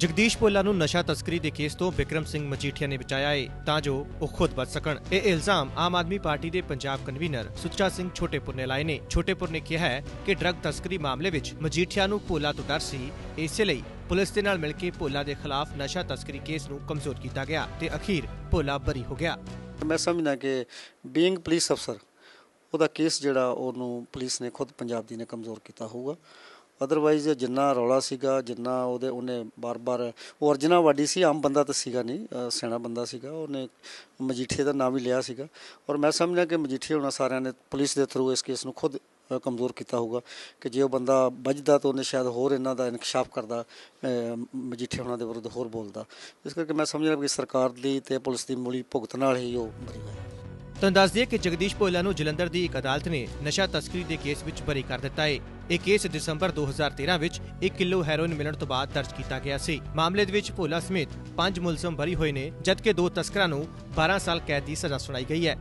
ਜਗਦੀਸ਼ ਭੋਲਾ ਨੂੰ ਨਸ਼ਾ ਤਸਕਰੀ ਦੇ ਕੇਸ ਤੋਂ ਵਿਕਰਮ ਸਿੰਘ ਮਜੀਠੀਆ ਨੇ ਬਚਾਇਆ ਏ, ਤਾਂ ਜੋ ਉਹ ਖੁਦ ਬਚ ਸਕਣ। ਇਹ ਇਲਜ਼ਾਮ ਆਮ ਆਦਮੀ ਪਾਰਟੀ ਦੇ ਪੰਜਾਬ ਕਨਵੀਨਰ ਸੁੱਚਾ ਸਿੰਘ ਛੋਟੇਪੁਰ ਨੇ ਲਾਏ ਨੇ। ਛੋਟੇਪੁਰ ਨੇ ਕਿਹਾ ਹੈ ਕਿ ਡਰੱਗ ਤਸਕਰੀ ਮਾਮਲੇ ਵਿੱਚ ਮਜੀਠੀਆ ਨੂੰ ਭੋਲਾ ਤੋਂ ਡਰ ਸੀ। ਇਸੇ ਲਈ ਪੁਲਿਸ ਦੇ ਨਾਲ ਮਿਲ ਕੇ ਭੋਲਾ ਦੇ ਖਿਲਾਫ ਨਸ਼ਾ ਤਸਕਰੀ ਕੇਸ ਨੂੰ ਕਮਜ਼ੋਰ ਕੀਤਾ ਗਿਆ ਤੇ ਅਖੀਰ ਭੋਲਾ ਬਰੀ ਹੋ ਗਿਆ। ਮੈਂ ਸਮਝਦਾ ਕਿ ਬੀਇੰਗ ਪੁਲਿਸ ਅਫਸਰ ਉਹਦਾ ਕੇਸ ਜਿਹੜਾ ਉਹਨੂੰ ਪੁਲਿਸ ਨੇ ਖੁਦ ਪੰਜਾਬ ਦੀ ਨੇ ਕਮਜ਼ੋਰ ਕੀਤਾ ਹੋਊਗਾ। ਅਦਰਵਾਈਜ਼ ਜਿੰਨਾ ਰੌਲਾ ਸੀਗਾ ਜਿੰਨਾ ਉਹਦੇ ਉਹਨੇ ਬਾਰ-ਬਾਰ ਉਹ ਅਰਜਨਾ ਵਾਡੀ ਸੀ ਆਮ ਬੰਦਾ ਤਾਂ ਸੀਗਾ ਨਹੀਂ ਅ, ਸਿਆਣਾ ਬੰਦਾ ਸੀਗਾ ਉਹਨੇ ਮਜੀਠੀਏ ਦਾ ਨਾਮ ਵੀ ਲਿਆ ਸੀਗਾ। ਔਰ ਮੈਂ ਸਮਝਦਾ ਕਿ ਮਜੀਠੀਏ ਹੋਣਾ ਸਾਰਿਆਂ ਨੇ ਪੁਲਿਸ ਦੇ ਥਰੂ ਇਸ ਕੇਸ ਨੂੰ ਖੁਦ ਕਮਜ਼ੋਰ ਕੀਤਾ ਹੋਊਗਾ ਕਿ ਜੇ ਉਹ ਬੰਦਾ ਵੱਜਦਾ ਤਾਂ ਉਹਨੇ ਸ਼ਾਇਦ ਹੋਰ ਇਹਨਾਂ ਦਾ ਇਨਕਸ਼ਾਫ ਕਰਦਾ ਮਜੀਠੇ ਹੋਣਾ ਦੇ ਵਿਰੁੱਧ ਹੋਰ ਬੋਲਦਾ। ਇਸ ਕਰਕੇ ਮੈਂ ਸਮਝਦਾ ਕਿ ਸਰਕਾਰ ਦੀ ਤੇ ਪੁਲਿਸ ਦੀ ਮੂਲੀ ਭੁਗਤ ਨਾਲ ਹੀ ਉਹ ਬਰੀ ਹੈ। ਤੁਹਾਨੂੰ ਦੱਸ ਦਈਏ ਕਿ ਜਗਦੀਸ਼ ਭੋਲਾ ਨੂੰ ਜਲੰਧਰ ਦੀ ਇੱਕ ਅਦਾਲਤ ਨੇ ਨਸ਼ਾ ਤਸਕਰੀ ਦੇ ਕੇਸ ਵਿੱਚ ਬਰੀ ਕਰ ਦਿੱਤਾ ਹੈ ਇਹ ਕੇਸ ਦਸੰਬਰ 2013 ਵਿੱਚ 1 ਕਿਲੋ ਹੈਰੋਇਨ ਮਿਲਣ ਤੋਂ ਬਾਅਦ ਦਰਜ ਕੀਤਾ ਗਿਆ ਸੀ। ਮਾਮਲੇ ਦੇ ਵਿੱਚ ਭੋਲਾ ਸਮੇਤ ਪੰਜ ਮੁਲਜ਼ਮ ਬਰੀ ਹੋਏ ਨੇ, ਜਦਕਿ ਦੋ ਤਸਕਰਾਂ ਨੂੰ 12 ਸਾਲ ਕੈਦ ਦੀ ਸਜ਼ਾ ਸੁਣਾਈ ਗਈ ਹੈ।